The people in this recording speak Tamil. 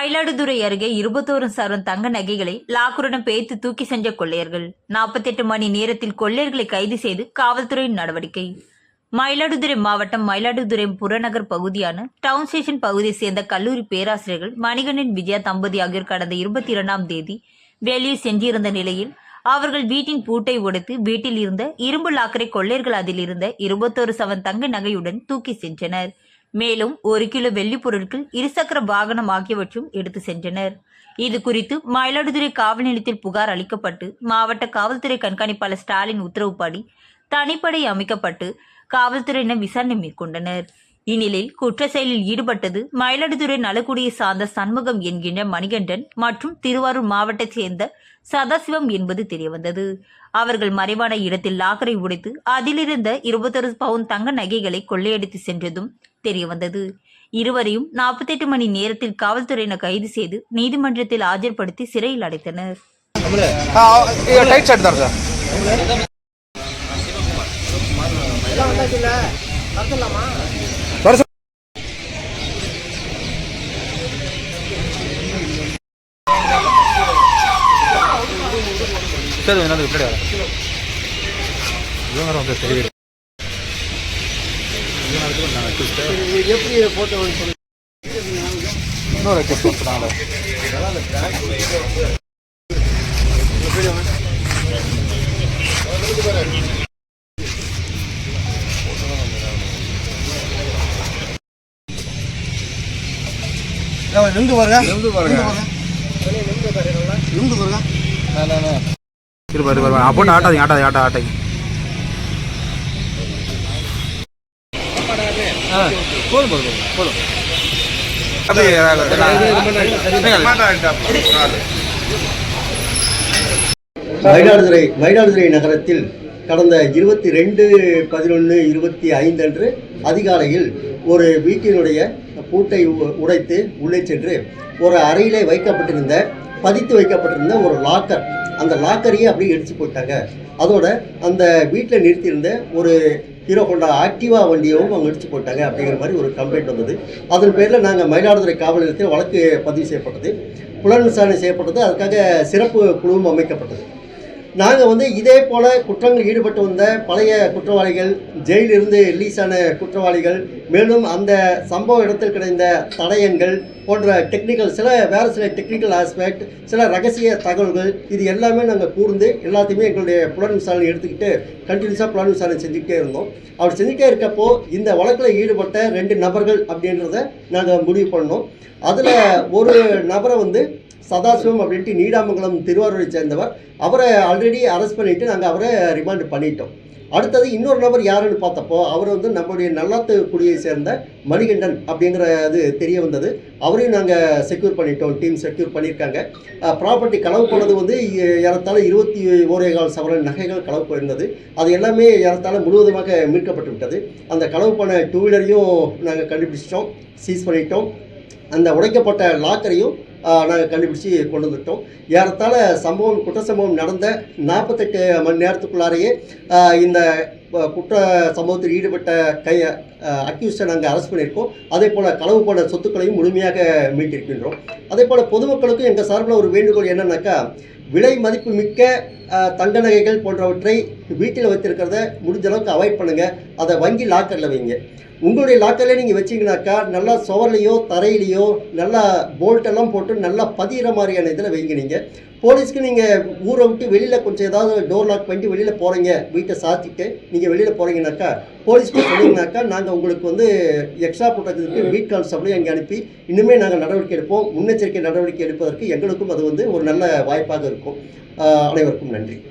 மயிலாடுதுறை அருகே இருபத்தோரு சரம் தங்க நகைகளை லாக்குடன் பேய்த்து தூக்கி சென்ற கொள்ளையர்கள். நாற்பத்தெட்டு மணி நேரத்தில் கொள்ளையர்களை கைது செய்து காவல்துறையின் நடவடிக்கை. மயிலாடுதுறை மாவட்டம் மயிலாடுதுறை புறநகர் பகுதியான டவுன் ஸ்டேஷன் பகுதியை சேர்ந்த கல்லூரி பேராசிரியர்கள் மணிகண்டன் விஜயா தம்பதி ஆகியோர் கடந்த இருபத்தி இரண்டாம் தேதி வெளியே சென்றிருந்த நிலையில் அவர்கள் வீட்டின் பூட்டை உடைத்து வீட்டில் இருந்த இரும்பு லாக்கரை கொள்ளையர்கள் அதில் இருந்த இருபத்தோரு சவன் தங்க நகையுடன் தூக்கி சென்றனர். மேலும் ஒரு கிலோ வெள்ளிப் பொருட்கள் இருசக்கர வாகனம் ஆகியவற்றும் எடுத்து சென்றனர். இது குறித்து மயிலாடுதுறை காவல் நிலையத்தில் புகார் அளிக்கப்பட்டு மாவட்ட காவல்துறை கண்காணிப்பாளர் ஸ்டாலின் உத்தரவுப்படி தனிப்படை அமைக்கப்பட்டு காவல்துறையினர் விசாரணை மேற்கொண்டனர். இந்நிலையில் குற்ற செயலில் ஈடுபட்டது மயிலாடுதுறை நலக்குடியை சார்ந்த சண்முகம் என்கின்ற மணிகண்டன் மற்றும் திருவாரூர் மாவட்டத்தைச் சேர்ந்த சதாசிவம் என்பது தெரியவந்தது. அவர்கள் மறைவான இடத்தில் லாக்கரை உடைத்து அதிலிருந்த இருபத்தொரு பவுன் தங்க நகைகளை கொள்ளையடித்து சென்றதும் தெரியவந்தது. இருவரையும் நாற்பத்தெட்டு மணி நேரத்தில் காவல்துறையினர் கைது செய்து நீதிமன்றத்தில் ஆஜர்படுத்தி சிறையில் அடைத்தனர். ಟೈಟ್ சரி என்னது இப்படி வர இவ்வளோ வந்து சரி பாருங்க. நின்று பாருங்க. நின்று பாருங்க. நின்று பாருங்க. பாரு பாரு அப்போ ஆட்டாதீங்க ஆட்டாதீங்க ஆட்டா ஆட்டாதீங்க. போதும் போதும் போதும் மயிலாடுதுறை மயிலாடுதுறை நகரத்தில் கடந்த இருபத்தி ரெண்டு பதினொன்று இருபத்தி ஐந்து அன்று அதிகாலையில் ஒரு வீட்டினுடைய பூட்டை உ- உடைத்து உள்ளே சென்று ஒரு அறையிலே வைக்கப்பட்டிருந்த பதித்து வைக்கப்பட்டிருந்த ஒரு லாக்கர் அந்த லாக்கரையே அப்படியே எடுத்து போட்டாங்க. அதோட அந்த வீட்டில் நிறுத்தியிருந்த ஒரு ஹீரோ ஹோண்டா ஆக்டிவா வண்டியவும் அவங்க இடிச்சு போட்டாங்க அப்படிங்கிற மாதிரி ஒரு கம்ப்ளைண்ட் வந்தது. அதன் பேரில் நாங்கள் மயிலாடுதுறை காவல் நிலையத்தில் வழக்கு பதிவு செய்யப்பட்டது. புலன் விசாரணை செய்யப்பட்டது. அதுக்காக சிறப்பு குழுவும் அமைக்கப்பட்டது. நாங்கள் வந்து இதே போல் குற்றங்கள் ஈடுபட்டு வந்த பழைய குற்றவாளிகள் ஜெயிலிருந்து ரிலீஸ் ஆன குற்றவாளிகள் மேலும் அந்த சம்பவ இடத்தில் கிடைந்த தடயங்கள் போன்ற டெக்னிக்கல் சில வேறு சில டெக்னிக்கல் ஆஸ்பெக்ட் சில ரகசிய தகவல்கள் இது எல்லாமே நாங்கள் கூர்ந்து எல்லாத்தையுமே எங்களுடைய புலன் விசாரணை எடுத்துக்கிட்டு கண்டினியூஸாக புலன் விசாரணை செஞ்சுக்கிட்டே இருந்தோம். அவர் செஞ்சுட்டே இருக்கப்போ இந்த வழக்கில் ஈடுபட்ட ரெண்டு நபர்கள் அப்படின்றத நாங்கள் முடிவு பண்ணோம். அதில் ஒரு நபரை வந்து சதாசிவம் அப்படின்ட்டு நீடாமங்கலம் திருவாரூரை சேர்ந்தவர். அவரை ஆல்ரெடி அரெஸ்ட் பண்ணிட்டு நாங்கள் அவரை ரிமாண்ட் பண்ணிட்டோம். அடுத்தது இன்னொரு நபர் யாருன்னு பார்த்தப்போ அவர் வந்து நம்மளுடைய நல்லாத்துக்குடியை சேர்ந்த மணிகண்டன் அப்படிங்கிற இது தெரிய வந்தது. அவரையும் நாங்கள் செக்யூர் பண்ணிட்டோம். டீம் செக்யூர் பண்ணியிருக்காங்க. ப்ராப்பர்ட்டி களவு போனது வந்து ஏறத்தால் ஏறத்தாழ இருபத்தி ஓரே கால் சவரன் நகைகள் களவு போயிருந்தது. அது எல்லாமே ஏறத்தாழ முழுவதுமாக மீட்கப்பட்டு விட்டது. அந்த களவு போன டூ வீலரையும் நாங்கள் கண்டுபிடிச்சிட்டோம். சீஸ் பண்ணிட்டோம். அந்த உடைக்கப்பட்ட லாக்கரையும் நாங்கள் கண்டுபிடிச்சி கொண்டு வந்துட்டோம். ஏறத்தாழ சம்பவம் குற்ற சம்பவம் நடந்த நாற்பத்தெட்டு மணி நேரத்துக்குள்ளாரையே இந்த குற்ற சம்பவத்தில் ஈடுபட்ட கை அக்யூஸ்டை நாங்கள் அரெஸ்ட் பண்ணியிருக்கோம். அதே போல் களவு போன சொத்துக்களையும் முழுமையாக மீட்டிருக்கின்றோம். அதே போல் பொதுமக்களுக்கும் எங்கள் சார்பில் ஒரு வேண்டுகோள் என்னென்னாக்கா விலை மதிப்பு மிக்க தங்க நகைகள் போன்றவற்றை வீட்டில் வைத்திருக்கிறத முடிஞ்ச அளவுக்கு அவாய்ட் பண்ணுங்கள் அதை வங்கி லாக்கரில் வைங்க. உங்களுடைய லாக்கர்லேயே நீங்கள் வச்சிங்கனாக்கா நல்லா சுவர்லேயோ தரையிலையோ நல்லா போல்ட்டெல்லாம் போட்டு நல்லா பதிகிற மாதிரியான இதில் வைங்க நீங்கள் போலீஸ்க்கு நீங்கள் ஊரை விட்டு வெளியில் கொஞ்சம் ஏதாவது டோர் லாக் பண்ணிட்டு வெளியில் போகிறீங்க வீட்டை சாத்திட்டு நீங்கள் வெளியில் போகிறீங்கனாக்கா போலீஸ்க்கு சொன்னீங்கனாக்கா நாங்கள் உங்களுக்கு வந்து எக்ஸ்ட்ரா போட்டதுக்கு வீட் கான்ஸ்டபிளையும் அங்கே அனுப்பி இன்னுமே நாங்கள் நடவடிக்கை எடுப்போம். முன்னெச்சரிக்கை நடவடிக்கை எடுப்பதற்கு எங்களுக்கும் அது வந்து ஒரு நல்ல வாய்ப்பாக இருக்கும். ஆஹ் அனைவருக்கும் நன்றி.